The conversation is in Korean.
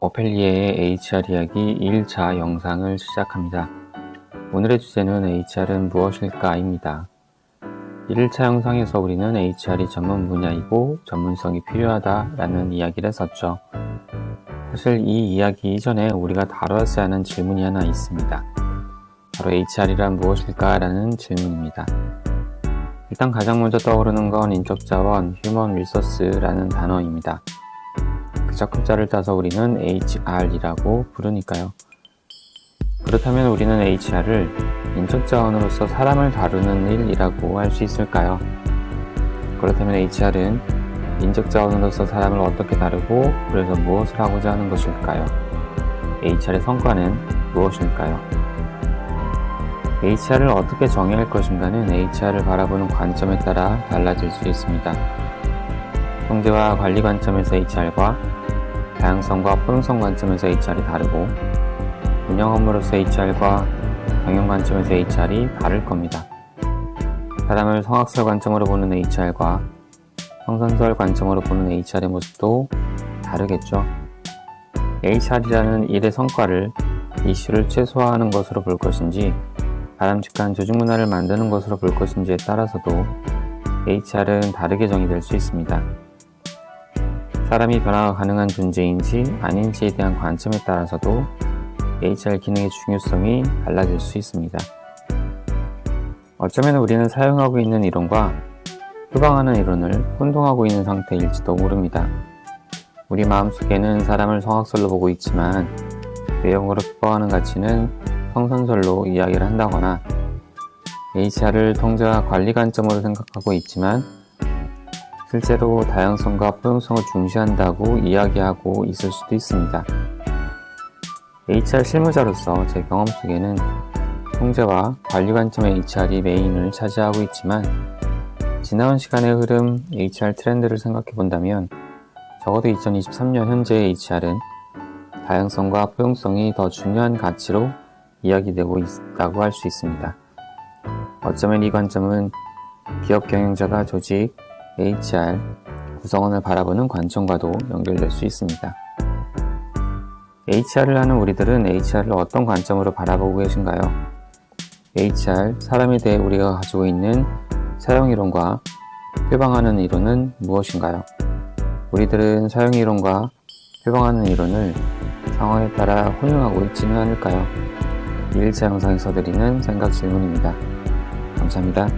어펠리에의 HR 이야기 1차 영상을 시작합니다. 오늘의 주제는 HR은 무엇일까입니다. 1차 영상에서 우리는 HR이 전문 분야이고 전문성이 필요하다라는 이야기를 했었죠. 사실 이 이야기 이전에 우리가 다뤄야지 하는 질문이 하나 있습니다. 바로 HR이란 무엇일까라는 질문입니다. 일단 가장 먼저 떠오르는 건 인적 자원, 휴먼 리소스라는 단어입니다. 글자를 따서 우리는 HR이라고 부르니까요. 그렇다면 우리는 HR을 인적자원으로서 사람을 다루는 일이라고 할 수 있을까요? 그렇다면 HR은 인적자원으로서 사람을 어떻게 다루고 그래서 무엇을 하고자 하는 것일까요? HR의 성과는 무엇일까요? HR을 어떻게 정의할 것인가는 HR을 바라보는 관점에 따라 달라질 수 있습니다. 통제와 관리 관점에서 HR과 다양성과 포용성 관점에서 HR이 다르고 운영 업무로서 HR과 경영 관점에서 HR이 다를 겁니다. 사람을 성악설 관점으로 보는 HR과 성선설 관점으로 보는 HR의 모습도 다르겠죠. HR이라는 일의 성과를 이슈를 최소화하는 것으로 볼 것인지 바람직한 조직 문화를 만드는 것으로 볼 것인지에 따라서도 HR은 다르게 정의될 수 있습니다. 사람이 변화가 가능한 존재인지 아닌지에 대한 관점에 따라서도 HR 기능의 중요성이 달라질 수 있습니다. 어쩌면 우리는 사용하고 있는 이론과 표방하는 이론을 혼동하고 있는 상태일지도 모릅니다. 우리 마음속에는 사람을 성악설로 보고 있지만 외형으로 표방하는 가치는 성선설로 이야기를 한다거나 HR을 통제와 관리 관점으로 생각하고 있지만 실제로 다양성과 포용성을 중시한다고 이야기하고 있을 수도 있습니다. HR 실무자로서 제 경험 속에는 통제와 관리 관점의 HR이 메인을 차지하고 있지만 지나온 시간의 흐름 HR 트렌드를 생각해 본다면 적어도 2023년 현재의 HR은 다양성과 포용성이 더 중요한 가치로 이야기되고 있다고 할 수 있습니다. 어쩌면 이 관점은 기업 경영자가 조직, HR, 구성원을 바라보는 관점과도 연결될 수 있습니다. HR을 하는 우리들은 HR을 어떤 관점으로 바라보고 계신가요? HR, 사람에 대해 우리가 가지고 있는 사용이론과 표방하는 이론은 무엇인가요? 우리들은 사용이론과 표방하는 이론을 상황에 따라 혼용하고 있지는 않을까요? 1차 영상에서 드리는 생각 질문입니다. 감사합니다.